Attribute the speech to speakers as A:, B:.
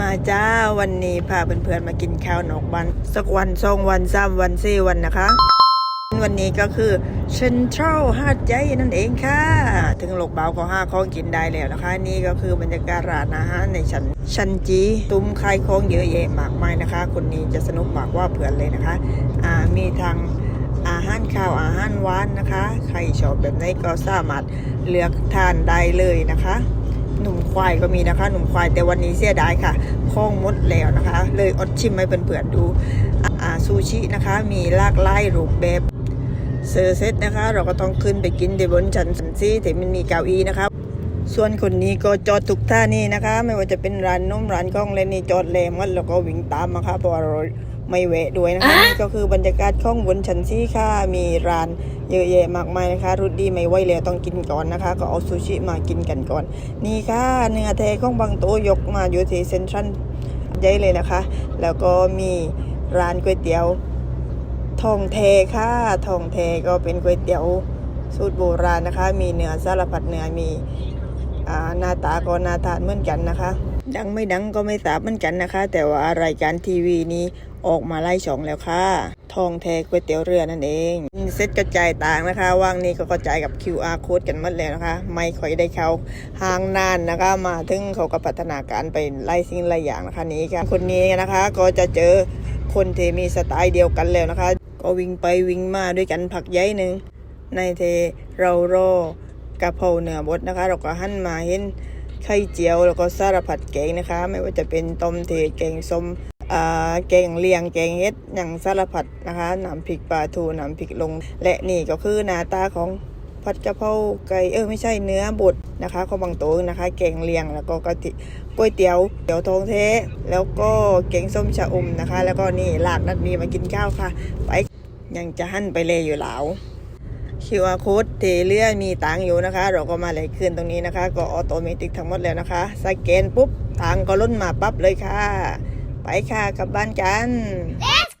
A: มาจ้าวันนี้พาเพื่อนๆมากินข้าวนอกบ้านสักวันสองวันสามวันสี่วันนะคะ วันนี้ก็คือเชนทรัลหาดใหญ่นั่นเองค่ะ ถึงหลกเบาก็ห้าของกินได้แล้วนะคะ นี่ก็คือบรรยากาศร้านอาหารในชั้นชั้นจีตุ้มไขายของเยอะแยะมากมายนะคะ คนนี้จะสนุกมากกว่าเพื่อนเลยนะคะอ่ามีทางอาหารข้าวอาหารหวานนะคะ ใครชอบแบบไหนก็สามารถเลือกทานได้เลยนะคะ หนุ่มควายก็มีนะคะ หนุ่มควายแต่วันนี้เสียดายค่ะคล้องมดแล้วนะคะ เลยอดชิมให้เพื่อนๆดูอ่าซูชินะคะ มีลากหลายรูปแบบเซอร์เซตนะคะ เราก็ต้องขึ้นไปกินที่บนชั้นสันซี่แต่มันมีเก้าอี้นะคะส่วนคนนี้ก็จอดทุกท่านี่นะคะ ไม่ว่าจะเป็นร้านนมร้านกล้องเลยนี่จอดแรงมัดแล้วก็วิ่งตามมาค่ะเพราะว่าเรา ไม่แวะด้วยนะคะนี่ก็คือบรรยากาศข้องบนชั้นซีค่ะ มีร้านเยอะแยะมากมายนะคะ รุดดีไม่ไหวแล้วต้องกินก่อนนะคะ ก็เอาซูชิมากินกันก่อน นี่ค่ะเนื้อแท้ของบางโตยกมาอยู่ที่เซ็นทรัลใหญ่เลยนะคะ แล้วก็มีร้านก๋วยเตี๋ยวทองเทค่ะทองเทก็เป็นก๋วยเตี๋ยวสูตรโบราณนะคะ มีเนื้อสารพัดเนื้อมีอ่าหน้าตาก็น่าทานเหมือนกันนะคะ ดังไม่ดังก็ไม่ทราบเหมือนกันนะคะ แต่ว่ารายการทีวีนี้ ออกมาไล่ช่องแล้วค่ะ ทองแท้ก๋วยเตี๋ยวเรือนั่นเองเซ็ตกระจายต่างนะคะว่างนี้ก็กระจายกับ QR code กันหมดแล้วนะคะ ไม่ค่อยได้เข้าห้างนานนะคะ มาถึงเขาก็พัฒนาการไปไล่สิ่งไล่อย่างนะคะนี้ค่ะคนนี้นะคะ ก็จะเจอคนเทมีสไตล์เดียวกันแล้วนะคะ ก็วิ่งไปวิ่งมาด้วยกันผักใหญ่หนึ่งในเทเรารอกะเพราเนื้อบดนะคะ เราก็หั่นมาเห็นไข่เจียวแล้วก็สารพัดแกงนะคะ ไม่ว่าจะเป็นต้มเทแกงส้ม แกงเลียงแกงเฮ็ดอย่างสารพัดนะคะน้ำพริกปลาทูน้ำพริกลง และนี่ก็คือหน้าตาของผัดกะเพราไก่เออไม่ใช่เนื้อบดนะคะของบางโตนะคะ แกงเลียงแล้วก็กะทิก๋วยเตี๋ยวเตี๋ยวทองเทแล้วก็แกงส้มชะอมนะคะ แล้วก็นี่ลาดนัดมีมากินข้าวค่ะ ไปยังจะหั่นไปเลยอยู่แล้ว QR code เทเรือมีตังอยู่นะคะ เราก็มาไหลคืนตรงนี้นะคะ ก็ออโตเมติกทั้งหมดแล้วนะคะ สแกนปุ๊บตังก็ล้นมาปั๊บเลยค่ะ ไปค่ะกลับบ้านกัน
B: Let's